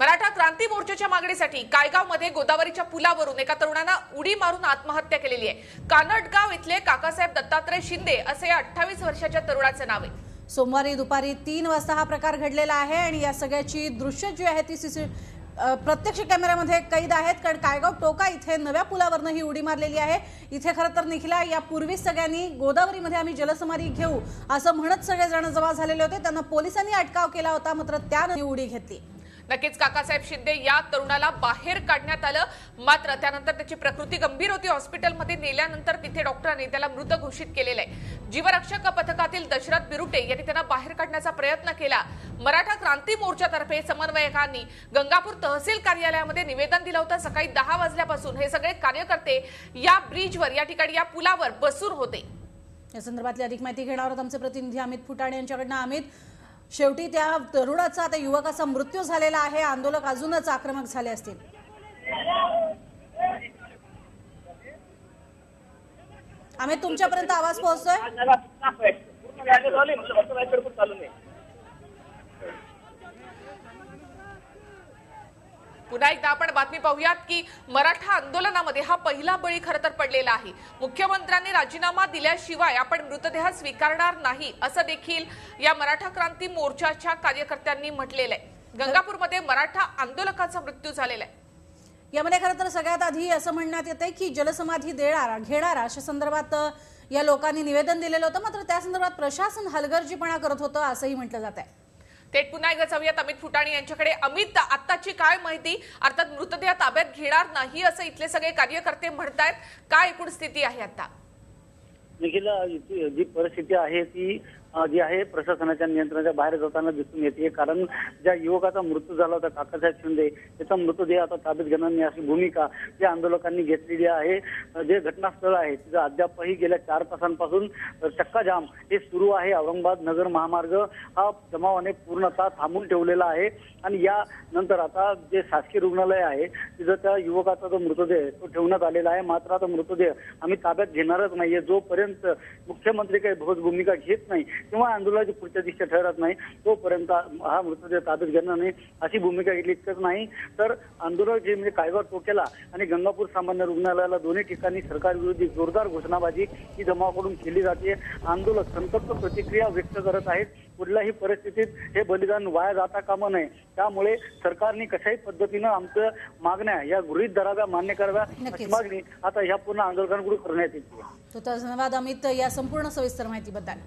मराठा क्रांती मोर्चाच्या मागणीसाठी कायगावमध्ये गोदावरीच्या पुलावरून एका तरुणानं उडी मारून आत्महत्या केलेली आहे. कानडगाव इथले काकासाहेब दत्तात्रय शिंदे असे या अठ्ठावीस वर्षाच्या तरुणाचे नाव आहे. सोमवारी दुपारी तीन वाजता हा प्रकार घडलेला आहे आणि या सगळ्याची दृश्य जी आहे ती सीसी प्रत्यक्ष कॅमेऱ्यामध्ये कैद आहेत. कारण कायगाव टोका इथे नव्या पुलावरनं ही उडी मारलेली आहे. इथे खरं तर निखिला यापूर्वीच सगळ्यांनी गोदावरीमध्ये आम्ही जलसमारी घेऊ असं म्हणत सगळेजण जमा झालेले होते. त्यांना पोलिसांनी अटकाव केला होता मात्र त्यानं उडी घेतली. नक्कीच काकासाहेब शिंदे या तरुणाला बाहेर काढण्यात आलं. मात्र त्यानंतर त्याची प्रकृती गंभीर होती. हॉस्पिटलमध्ये नेल्यानंतर तिथे डॉक्टरांनी त्याला मृत घोषित केलेलं आहे. जीवरक्षक पथकातील दशरथ बिरुटे यांनी त्यांना बाहेर काढण्याचा प्रयत्न केला. मराठा क्रांती मोर्चातर्फे समन्वयकांनी गंगापूर तहसील कार्यालयामध्ये निवेदन दिलं होतं. सकाळी दहा वाजल्यापासून हे सगळे कार्यकर्ते या ब्रिजवर या ठिकाणी या पुलावर बसून होते. या संदर्भातली अधिक माहिती घेणार आहोत आमचे प्रतिनिधी अमित फुटाणे यांच्याकडनं. अमित शेवटी त्या तरुणाचा त्या युवकाचा मृत्यू झालेला आहे. आंदोलक अजूनच आक्रमक झाले असतील. आम्ही तुमच्यापर्यंत आवाज पोहोचतोय चालू नाही पुन्हा एकदा आपण बातमी पाहूयात की मराठा आंदोलनामध्ये हा पहिला बळी खरं तर पडलेला आहे. मुख्यमंत्र्यांनी राजीनामा दिल्याशिवाय आपण मृतदेह स्वीकारणार नाही असं देखील या मराठा क्रांती मोर्चाच्या कार्यकर्त्यांनी म्हटलेलं आहे. गंगापूरमध्ये मराठा आंदोलकाचा मृत्यू झालेला आहे. यामध्ये खरं तर सगळ्यात आधी असं म्हणण्यात येते की जलसमाधी देणारा घेणारा अशा संदर्भात या लोकांनी निवेदन दिलेलं होतं. मात्र त्या संदर्भात प्रशासन हलगर्जीपणा करत होतं असंही म्हटलं जात आहे थेट पुन्हा एकदा जाऊयात अमित फुटाणे यांच्याकडे. अमित आत्ताची काय माहिती? अर्थात मृतदेह ताब्यात घेणार नाही असं इथले सगळे कार्यकर्ते म्हणतायत. काय एकूण स्थिती आहे आता? निखिल जी परिस्थिती आहे ती जी आहे प्रशासनाच्या नियंत्रणाच्या बाहेर जाताना दिसून येते. कारण ज्या युवकाचा मृत्यू झाला होता काकासाहेब शिंदे त्याचा मृतदेह आता ताब्यात घेणार नाही अशी भूमिका या आंदोलकांनी घेतलेली आहे. जे घटनास्थळ आहे तिथं अद्यापही गेल्या चार तासांपासून चक्काजाम हे सुरू आहे. औरंगाबाद नगर महामार्ग हा जमावाने पूर्णतः थांबून ठेवलेला आहे. आणि या नंतर आता जे शासकीय रुग्णालय आहे तिथं त्या युवकाचा जो मृतदेह तो ठेवण्यात आलेला आहे. मात्र आता मृतदेह आम्ही ताब्यात घेणारच नाहीये. जोपर्यंत मुख्यमंत्री काही भूमिका घेत नाही किंवा आंदोलनाची पुढच्या दिशा ठरत नाही तोपर्यंत हा मृतदेह ताब्यात घेणार नाही अशी भूमिका घेतली इतकंच नाही. तर आंदोलक जे म्हणजे कायगाव टोकेला आणि गंगापूर सामान्य रुग्णालयाला दोन्ही ठिकाणी सरकारविरोधी जोरदार घोषणाबाजी ही जमावाकडून केली जाते. आंदोलक संतप्त प्रतिक्रिया व्यक्त करत आहेत. कुठल्याही परिस्थितीत हे बलिदान वाया जाता कामा नये. त्यामुळे सरकारने कशाही पद्धतीनं आमचं मागण्या या गृहीत धराव्या मान्य कराव्या अशी. मागणी आता ह्या पूर्ण आंदोलकांकडून करण्यात येते. तो धन्यवाद अमित. या संपूर्ण सविस्तर माहितीबद्दल.